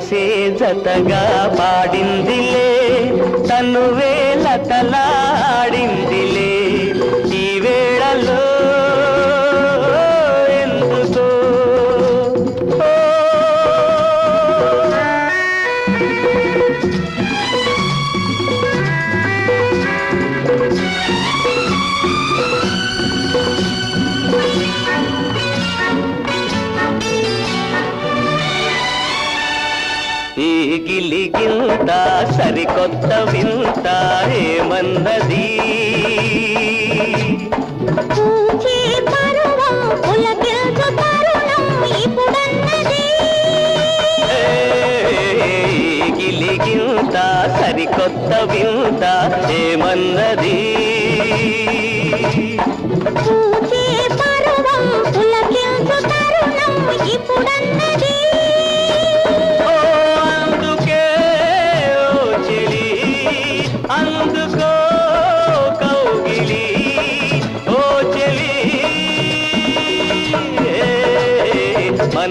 మనసే జతగా పాడిందిలే తను వేల తలాడిందిలే ఈ వేళలో ఈ గిలిగింత సరికొత్త వింత ఏమన్నది? గిలిగింత సరికొత్త వింత ఏమన్నది?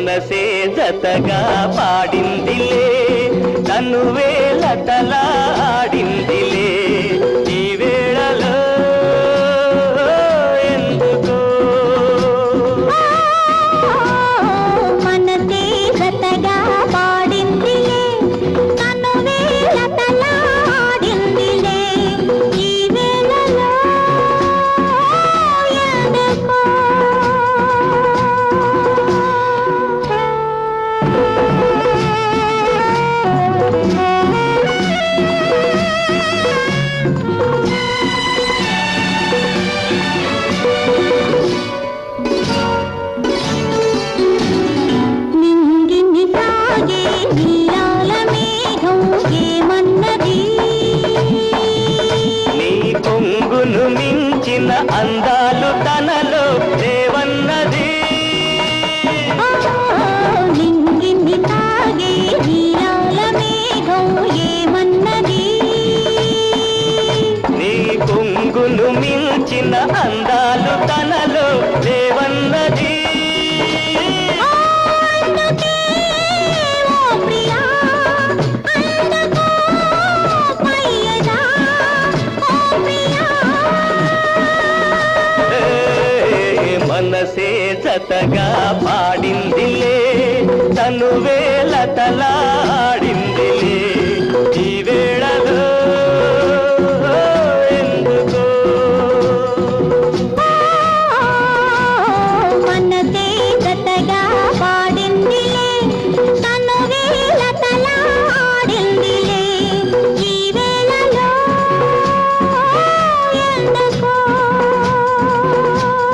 మనసే జతగా పాడిందిలే. తను వేల అందాలు తనలో దేవన్నది ఆ, నింగిని తాగే నీలాల మేఘం ఏమన్నది? నీ కొంగును మించిన అందాలు తనలో మనసే జతగా పాడిందిలే తను వేల తలా